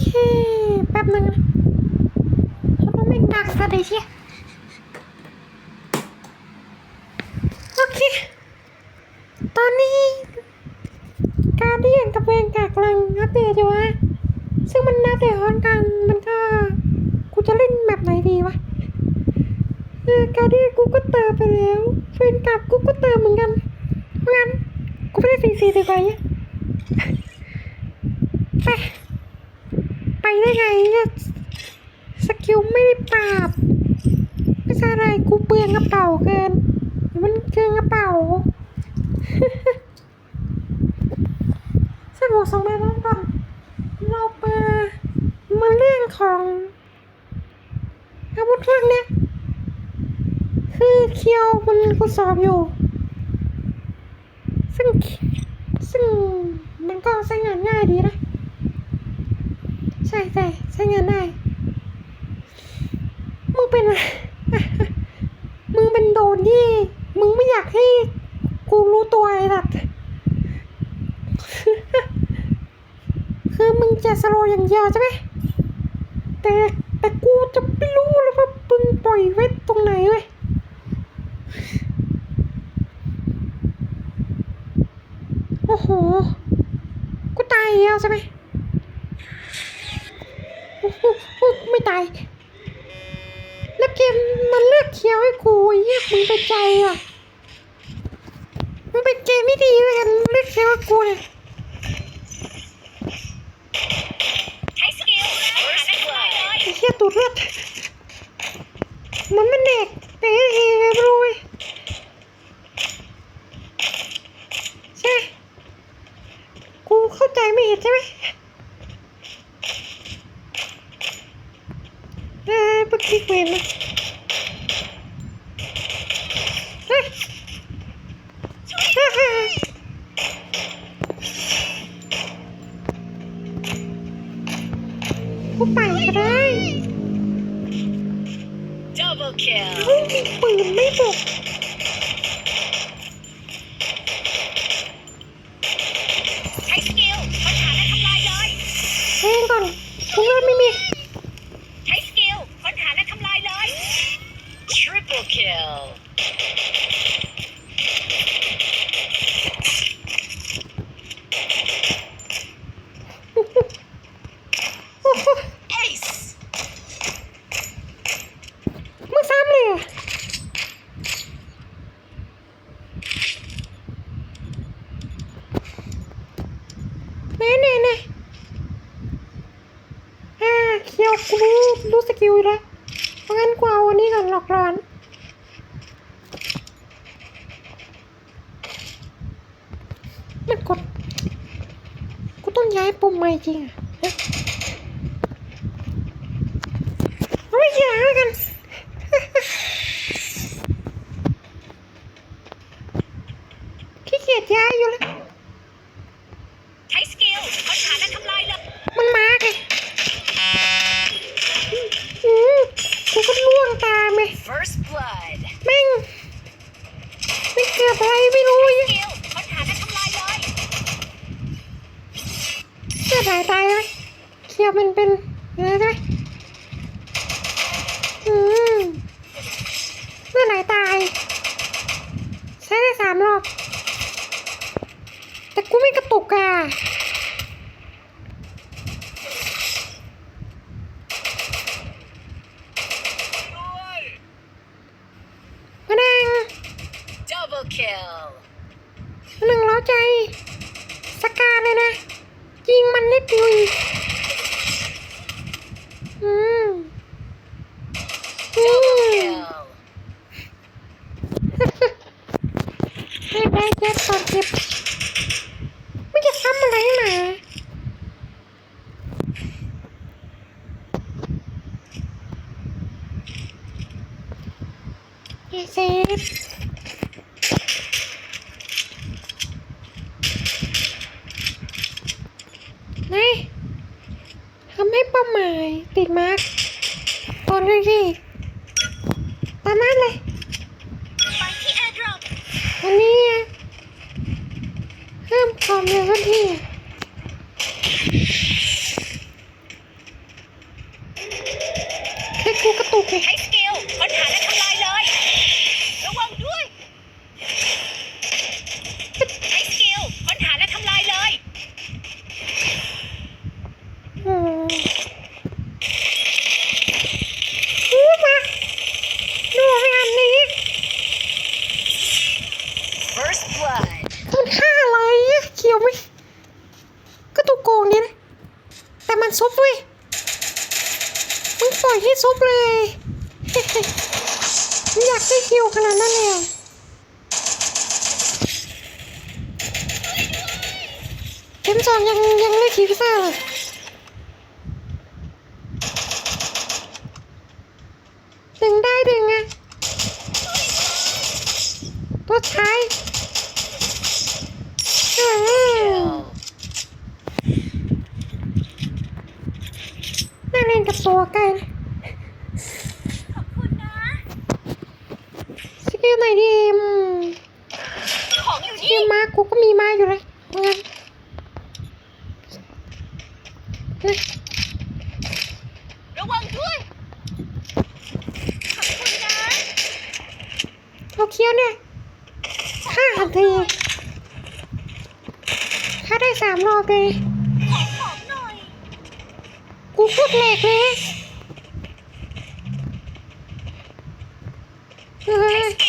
เค แป๊บนึงนะเพราะว่าไม่ดังซะเลยเชียโอเค ตอนนี้ การที่ย่างกับเวงกากลังอัปเดตอยู่อะซึ่งมันน่าแต่ฮ้อนกัน มันก็ กูจะเล่นแบบไหนดีวะเออการที่กูก็เติมไปแล้วเฟนกับกูก็เติมเหมือนกันเพราะงั้นกูไม่ได้ซีซีดีกว่าเนี่ยไป ไปได้ไงเนี่ยสกิลไม่ได้ปราบไม่ใช่อะไรกูเปลืองกระเป๋าเกินมันเกินกระเป๋าสนุกสองใบแล้วก่อนเรามามาเรื่องของอาวุธพวกเนี้ยคือเคียวมันทดสอบอยู่ ซึ่งซึ่งมันก็ใช้งานง่ายดีนะ ใช่ใช่ใช้งานได้ มึงเป็นอะไรมึงเป็นโดนที่ มึงไม่อยากให้กูรู้ตัวไอ้สัตว์คือมึงจะสโลอย่างเดียวใช่ไหมแต่แต่กูจะไม่รู้เลยว่ามึงปล่อยไว้ตรงไหนเว้ยโอ้โห กูตายแล้วใช่ไหมโอ้โหโอ้ไม่ ตาย แล้วเกมมันเลือกเคียวให้กูเหี้ยมึงเป็นใจอะมันเป็นเกมไม่ดีเลยกันเลือกเคียวให้กูเนี่ยใช้สกิลได้ทำลายเลยไอ้เหี้ยตูดเลือดมันมันเด็กแต่ไอ้เหี้ยไม่รู้เว้ยใช่ กูเข้าใจไม่เห็นใช่ไหมเอ้ ยเมื่อกี้กูเห็นนะเฮ้ยเฮ้ยเฮ้ยกูไปก็ได้ Double kill เฮ้ยมีปืนไม่บอกใช้สกิลค้นหาและทำลายเลยเฮ้ยก่อนกูเลือดไม่มี ใช้สกิลค้นหาและทำลายเลย Triple kill Ace มึงซ้ำเลยเหรอไหนไหนไหนอ่าเคียวกูรู้รู้สกิลอยู่แล้วเพราะงั้นกูเอาอันนี้ก่อนหลอกร้อนกด กูต้อง ย้ายปุ่มใหม่จริงอะไม่ย้ายแล้วกันขี้เกียจย้ายอยู่แล้วใช้สกิลค้นหาและทำลายเลยมันมาไงอืมกูก็ล่วงตามไง First blood แม่งไม่เกิดอะไรไม่รู้ ส ยัง กิลค้นหาและทำลายเลย เกิดหายตายไหม เคียวมันเป็นอะไรใช่ไหมอืมเมื่อไหร่ตาย ใช้ได้สามรอบ แต่กูไม่กระตุกอะมาดัง Double kill หนึ่งล้าใจ สกาเลยนะ ยิงมันนิดเดียวเองอืมอื Double ม kill ให้ได้เจ็บก่อนเจ็บไม่จะทำอะไรหนา เฮ้ยเซฟไหนทำให้เป้าหมายติดมาร์กตอนเลยสิตามนั้นเลยไปที่ airdrop วันนี้เพิ่มความเร็วทันทีอะ งดีนะ แต่มันซุบเว้ย มึงปล่อยให้ซุบเลย มึง อยากได้คิวขนาดนั้นเลยเหรอเกมสองยังยังไม่ทีพิซซ่าเลยดึงได้ดึงไงตัวท้ายน่าเล่นกับตัวไกลนะ ขอบคุณนะ สกิลไหนดีอืมของอยู่สนี่กิลมากูก็มีมาอยู่แล้วงั้นเฮ้ยระวังด้วยขอบคุณนะเอาเคี้ยวเนี่ยฆ่าทันทีฆ่าได้สามรอบเลยขอของหน่อยกูโคตรแหลกเลยเ